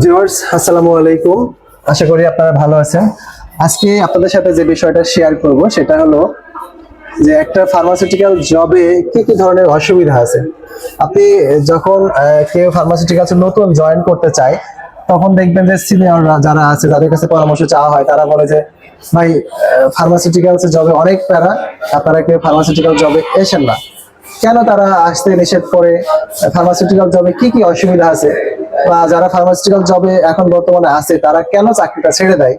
Viewers, আসসালামু আলাইকুম। আশা করি আপনারা ভালো আছেন। আজকে আপনাদের সাথে যে বিষয়টা শেয়ার করব, সেটা হলো যে একটা ফার্মাসিউটিক্যাল জবে কি কি ধরনের অসুবিধা আছে। আপনি যখন কেউ ফার্মাসিউটিক্যালসে নতুন জয়েন করতে চায়, তখন দেখবেন যে সিনিয়ররা যারা আছে, তাদের কাছে পরামর্শ চাওয়া হয়। তারা বলে যে, ভাই ফার্মাসিউটিক্যালসে জবে অনেক প্যারা, আপনারা কেউ ফার্মাসিউটিক্যাল জবে এসেন না। কেন তারা আসতে নিষেধ করে? ফার্মাসিউটিক্যাল জবে কি কি অসুবিধা আছে? বা যারা ফার্মাসিউটিক্যাল জবে এখন বর্তমানে আছে, তারা কেন চাকরিটা ছেড়ে দেয়?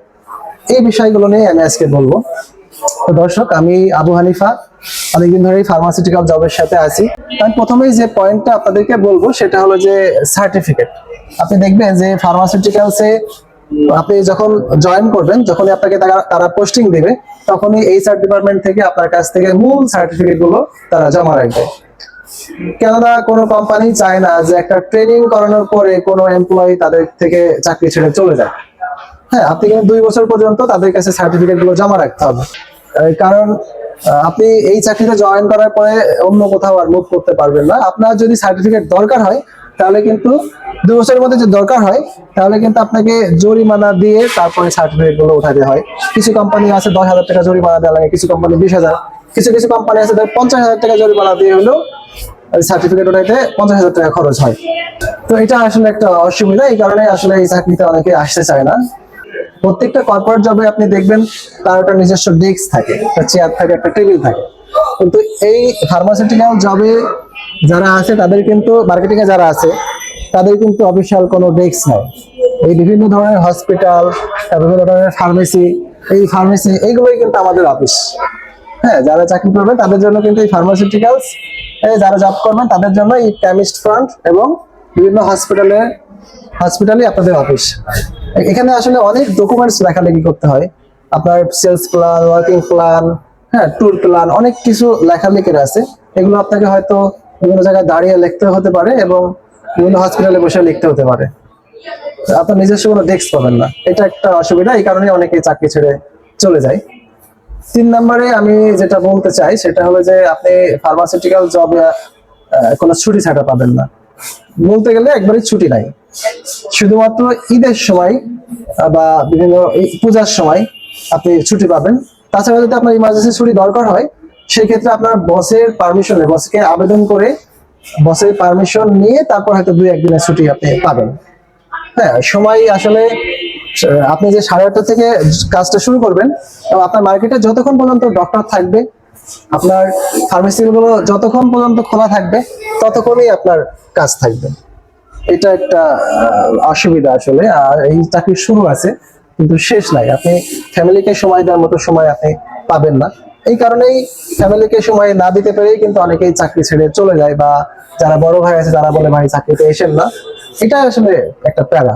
এই বিষয়গুলো নিয়ে আমি আজকে বলব। তো দর্শক, আমি আবু হানিফা, অনেকদিন ধরেই ফার্মাসিউটিক্যাল জবের সাথে আছি। আমি প্রথমেই যে পয়েন্টটা আপনাদেরকে বলব, সেটা হলো যে সার্টিফিকেট আপনি দেখবেন যে ফার্মাসিউটিক্যালসে আপনি যখন জয়েন করবেন, যখনই আপনাকে তারা পোস্টিং দেবে, তখনই এইচআর ডিপার্টমেন্ট থেকে আপনার কাছ থেকে মূল সার্টিফিকেটগুলো তারা জমা রাখবে। কেননা কোনো কোম্পানি চায় না যে একটা ট্রেনিং করানোর পরে কোনো এমপ্লয়ি তাদের থেকে চাকরি ছেড়ে চলে যায়। হ্যাঁ আপনি কিন্তু দুই বছর পর্যন্ত তাদের কাছে সার্টিফিকেটগুলো জমা রাখতে হবে। কারণ আপনি এই চাকরিতে জয়েন করার পরে অন্য কোথাও আর মুভ করতে পারবেন না। আপনার যদি সার্টিফিকেট দরকার হয়, তাহলে কিন্তু দুই বছরের মধ্যে যে দরকার হয়, তাহলে কিন্তু আপনাকে জরিমানা দিয়ে তারপরে সার্টিফিকেটগুলো উঠাতে হয়। কিছু কোম্পানি আছে দশ হাজার টাকা জরিমানা দেওয়া লাগে, কিছু কোম্পানি বিশ হাজার। কিছু কিছু কোম্পানি আছে পঞ্চাশ হাজার টাকা জরিমানা দিয়ে হলেও সার্টিফিকেট ওঠাইতে পঞ্চাশ হাজার টাকা খরচ হয়। তো এটা আসলে একটা অসুবিধা, এই কারণে আসলে এই চাকরিতে অনেকে আসতে চায় না। প্রত্যেকটা কর্পোরেট জবে আপনি দেখবেন তার একটা নিজস্ব ডেস্ক থাকে, একটা চেয়ার থাকে, একটা টেবিল থাকে। কিন্তু এই ফার্মাসিউটিক্যাল জবে যারা আছে, তাদের কিন্তু মার্কেটিং এ যারা আছে, তাদের কিন্তু অফিসিয়াল কোনো ডেস্ক নাই। এই বিভিন্ন ধরনের হসপিটাল বিভিন্ন ধরনের ফার্মেসি এই ফার্মেসি এইগুলোই কিন্তু আমাদের অফিস হ্যাঁ যারা চাকরি করবেন তাদের জন্য কিন্তু এই ফার্মাসিউটিক্যালস যারা জব করবেন, তাদের জন্য এই কেমিস্ট ফ্রন্ট এবং বিভিন্ন হসপিটালে হসপিটালে আপনাদের অফিস এখানে আসলে অনেক ডকুমেন্টস লেখালেখি করতে হয়। আপনার সেলস প্ল্যান ওয়ার্কিং প্ল্যান হ্যাঁ ট্যুর প্ল্যান অনেক কিছু লেখালেখির আছে। এগুলো আপনাকে হয়তো বিভিন্ন জায়গায় দাঁড়িয়ে লিখতে হতে পারে এবং বিভিন্ন হসপিটালে বসে লিখতে হতে পারে। আপনার নিজস্ব কোনো ডেস্ক পাবেন না। এটা একটা অসুবিধা, এই কারণে অনেকে চাকরি ছেড়ে চলে যায়। তিন নম্বরে আমি যেটা বলতে চাই, সেটা হলো যে আপনি ফার্মাসিউটিক্যাল জবে কোনো ছুটি ছাড়া পাবেন না। বলতে গেলে একবারই ছুটি নাই। শুধুমাত্র ঈদের সময় বা বিভিন্ন পূজার সময় আপনি ছুটি পাবেন। তাছাড়া যদি আপনার ইমার্জেন্সি ছুটি দরকার হয়, সেক্ষেত্রে আপনার বসের পারমিশনে বসকে আবেদন করে বসের পারমিশন নিয়ে তারপর হয়তো দুই একদিনের ছুটি আপনি পাবেন। হ্যাঁ সময় আসলে আপনি যে সাড়ে আটটা থেকে কাজটা শুরু করবেন এবং আপনার মার্কেটে যতক্ষণ পর্যন্ত ডক্টর থাকবে, আপনার ফার্মেসি গুলো যতক্ষণ পর্যন্ত খোলা থাকবে, ততক্ষণই আপনার কাজ থাকবে। এটা একটা অসুবিধা আসলে, আর এই চাকরির শুরু আছে, কিন্তু শেষ নাই। আপনি ফ্যামিলিকে সময় দেওয়ার মতো সময় আপনি পাবেন না। এই কারণেই ফ্যামিলিকে সময় না দিতে পেরেই কিন্তু অনেকেই চাকরি ছেড়ে চলে যায়, বা যারা বড় ভাই আছে তারা বলে, ভাই, চাকরিতে এসেন না। এটা আসলে একটা প্যারা।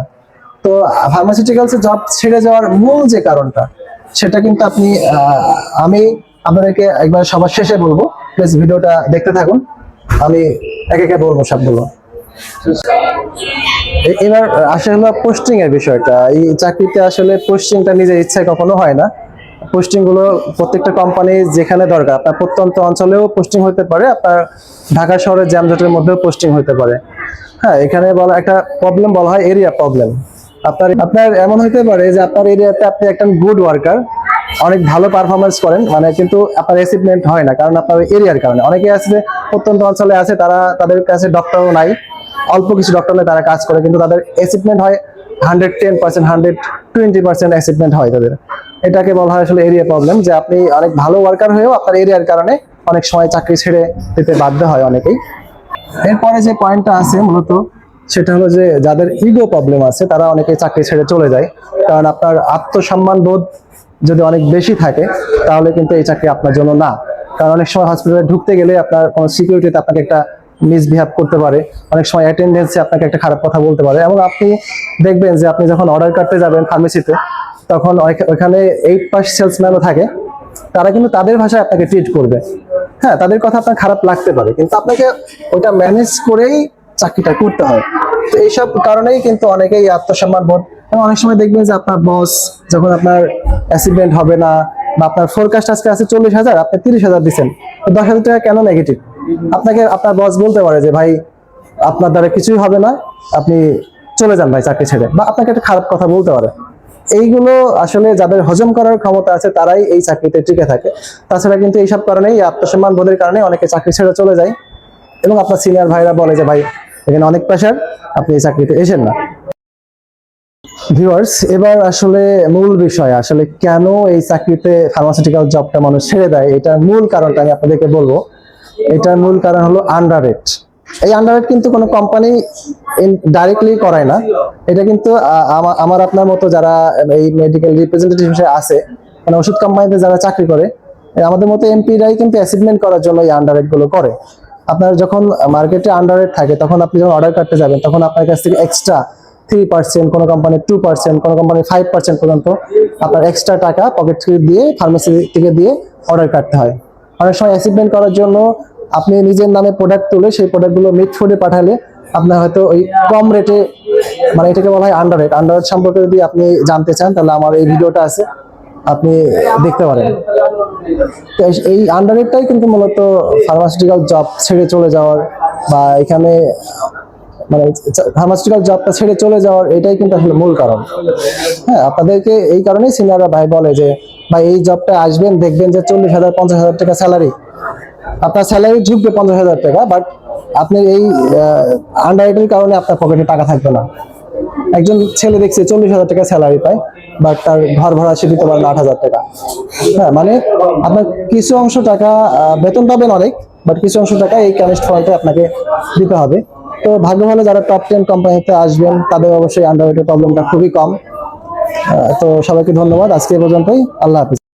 তো ফার্মাসিউটিক্যালস জব ছেড়ে যাওয়ার মূল যে কারণটা, সেটা কিন্তু আপনি আমি আপনাদেরকে একবার সবার শেষে বলব। প্লিজ ভিডিওটা দেখতে থাকুন। আমি একে একে বলব সবগুলো। এবার আসে হলো পোস্টিং এর বিষয়টা। এই চাকরিতে আসলে পোস্টিংটা নিজের ইচ্ছায় কখনো হয় না। পোস্টিংগুলো প্রত্যেকটা কোম্পানি যেখানে দরকার, আপনার প্রত্যন্ত অঞ্চলেও পোস্টিং হতে পারে, আপনার ঢাকা শহরের জ্যামজটের মধ্যেও পোস্টিং হতে পারে। হ্যাঁ এখানে বলা একটা প্রবলেম বলা হয় এরিয়া প্রবলেম আপনার আপনার এমন হতে পারে যে আপনার এরিয়াতে আপনি একটা গুড ওয়ার্কার অনেক ভালো পারফরমেন্স করেন মানে কিন্তু আপনার অ্যাচিভমেন্ট হয় না, কারণ আপনার এরিয়ার কারণে। অনেকে আছে যে প্রত্যন্ত অঞ্চলে আছে, তারা তাদের কাছে ডক্টরও নাই, অল্প কিছু ডক্টর নিয়ে তারা কাজ করে, কিন্তু তাদের অ্যাচিভমেন্ট হয় hundred ten percent hundred twenty percent achievement হয় তাদের। এটাকে বলা হয় আসলে এরিয়া প্রবলেম যে আপনি অনেক ভালো ওয়ার্কার হয়েও আপনার এরিয়ার কারণে অনেক সময় চাকরি ছেড়ে দিতে বাধ্য হয় অনেকেই। এরপরে যে পয়েন্টটা আছে মূলত সেটা হলো যে যাদের ইগো প্রবলেম আছে, তারা অনেকে চাকরি ছেড়ে চলে যায়। কারণ আপনার আত্মসম্মান বোধ যদি অনেক বেশি থাকে, তাহলে কিন্তু এই চাকরি আপনার জন্য না। কারণ অনেক সময় হসপিটালে ঢুকতে গেলে আপনার কোনো সিকিউরিটিতে আপনাকে একটা মিসবিহেভ করতে পারে। অনেক সময় অ্যাটেন্ডেন্সে আপনাকে একটা খারাপ কথা বলতে পারে। এবং আপনি দেখবেন যে আপনি যখন অর্ডার কাটতে যাবেন ফার্মেসিতে তখন ওইখানে এইট পাস সেলসম্যানও থাকে। তারা কিন্তু তাদের ভাষায় আপনাকে ট্রিট করবে। হ্যাঁ তাদের কথা আপনার খারাপ লাগতে পারে। কিন্তু আপনাকে ওটা ম্যানেজ করেই চাকরিটা করতে হয়। তো এইসব কারণেই কিন্তু অনেকেই আত্মসম্মান বোধ এবং অনেক সময় দেখবেন যে আপনার বস যখন আপনার অ্যাক্সিডেন্ট হবে না বা আপনার ফোরকাস্ট আজকে আছে চল্লিশ হাজার, আপনি তিরিশ হাজার দিচ্ছেন। তো দশ হাজার টাকা কেন নেগেটিভ আপনাকে আপনার বস বলতে পারে যে, ভাই, আপনার দ্বারা কিছুই হবে না, আপনি চলে যান ভাই চাকরি ছেড়ে। বা আপনাকে একটা খারাপ কথা বলতে পারে। এইগুলো আসলে যাদের হজম করার ক্ষমতা আছে, তারাই এই চাকরিতে টিকে থাকে। তাছাড়া কিন্তু এইসব কারণেই আত্মসম্মান বোধের কারণে অনেকে চাকরি ছেড়ে চলে যায়। এবং আপনার সিনিয়র ভাইরা বলে যে, ভাই এখানে অনেক প্রেশার আপনি এই চাকরিতে এসেন না। ভিউয়ার্স এবার আসলে মূল বিষয়, আসলে কেন এই চাকরিতে ফার্মাসিউটিক্যাল জবটা মানুষ ছেড়ে দেয় এটার মূল কারণটা আমি আপনাদেরকে বলব। এটার মূল কারণ হলো আন্ডার এই আন্ডার রেট কিন্তু কোনো কোম্পানি ডাইরেক্টলি করায় না। এটা কিন্তু আমার আপনার মতো যারা এই মেডিকেল রিপ্রেজেন্টেটিভ হিসেবে আছে মানে ওষুধ কোম্পানিতে যারা চাকরি করে আমাদের মতো এমপিরাই কিন্তু অ্যাসিভমেন্ট করার জন্য এই আন্ডার রেটগুলো করে। আপনার যখন মার্কেটে আন্ডার রেট থাকে, তখন আপনি যখন অর্ডার কাটতে যাবেন, তখন আপনার কাছ থেকে এক্সট্রা থ্রি পার্সেন্ট কোনো কোম্পানির টু পার্সেন্ট কোনো কোম্পানির ফাইভ পার্সেন্ট পর্যন্ত আপনার এক্সট্রা টাকা পকেট থেকে দিয়ে ফার্মেসি থেকে দিয়ে অর্ডার কাটতে হয়। অনেক সময় অ্যাসিভমেন্ট করার জন্য আপনি নিজের নামে প্রোডাক্ট তুলে সেই প্রোডাক্টগুলো মিট ফুডে পাঠালে আপনার হয়তো ওই কম রেটে মানে এটাকে বলা হয় আন্ডার রেট আন্ডার রেট সম্পর্কে যদি আপনি জানতে চান, তাহলে আমার এই ভিডিওটা আছে, আপনি দেখতে পারেন। এই- এই আন্ডার কিন্তু মূলত ফার্মাসিউটিক্যাল জব ছেড়ে চলে যাওয়ার বা এখানে মানে ফার্মাসিউটিক্যাল জবটা ছেড়ে চলে যাওয়ার এটাই কিন্তু আসলে মূল কারণ। হ্যাঁ আপনাদেরকে এই কারণেই সিনিয়ররা ভাই বলে যে, ভাই, এই জবটা আসবেন, দেখবেন যে চল্লিশ হাজার, পঞ্চাশ হাজার টাকা স্যালারি আপনার স্যালারি ঢুকবে পঞ্চাশ হাজার টাকা বাট আপনি এই আন্ডার কারণে আপনার পকেটে টাকা থাকবে না। একজন ছেলে দেখছে চল্লিশ হাজার টাকা স্যালারি পায় বাট তার ঘর ভাড়া সে দিতে আট হাজার টাকা। হ্যাঁ মানে আপনার কিছু অংশ টাকা বেতন পাবেন অনেক, বাট কিছু অংশ টাকা এই কেমিস্ট ফলটা আপনাকে দিতে হবে। তো ভাগ্য ভালো যারা টপ টেন কোম্পানিতে আসবেন, তাদের অবশ্যই আন্ডার প্রবলেমটা খুবই কম। তো সবাইকে ধন্যবাদ। আজকে পর্যন্তই। আল্লাহ হাফিজ।